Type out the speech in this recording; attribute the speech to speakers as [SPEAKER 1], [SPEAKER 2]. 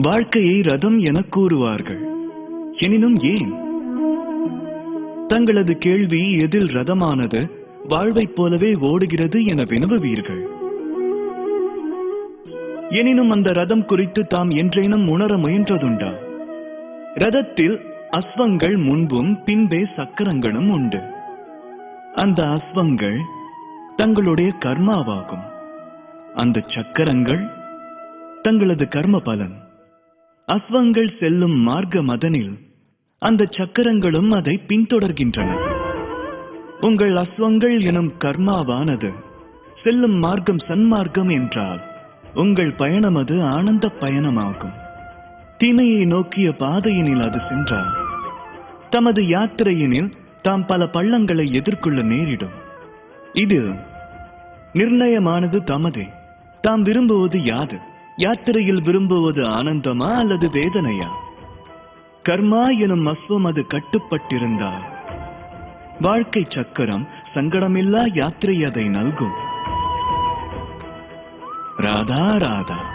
[SPEAKER 1] வாழ்க்கையை ரதம் எனக் கூறுவார்கள். எனினும் ஏன்? தங்களது கேள்வி எதில் ரதமானது? வாழ்வைப் போலவே ஓடுகிறது என வினவுவீர்கள். எனினும் அந்த ரதம் குறித்து தாம் என்றேனும் உணர முயன்றதுண்டா? ரதத்தில் அஸ்வங்கள் முன்பும் பின்பே சக்கரங்களும் உண்டு. அந்த அஸ்வங்கள் தங்களுடைய கர்மாவாகும். அந்த சக்கரங்கள் தங்களது கர்ம பலன் அஸ்வங்கள் செல்லும் மார்க்க மதனில் அந்த சக்கரங்களும் அதை பின்தொடர்கின்றன. உங்கள் அஸ்வங்கள் எனும் கர்மாவானது செல்லும் மார்க்கம் சன்மார்க்கம் என்றால் உங்கள் பயணம் அது ஆனந்த பயணமாகும். தீமையை நோக்கிய பாதையினில் அது சென்றால் தமது யாத்திரையினில் தாம் பல பள்ளங்களை எதிர்கொள்ள நேரிடும். இது நிர்ணயமானது தமதே. தாம் விரும்புவது யாது? யாத்திரையில் விரும்புவது ஆனந்தமா அல்லது வேதனையா? கர்மா எனும் அஸ்வம் அது கட்டுப்பட்டிருந்தால். வாழ்க்கை சக்கரம் சங்கடமில்லா யாத்திரை அதை நல்கும். ராதா ராதா.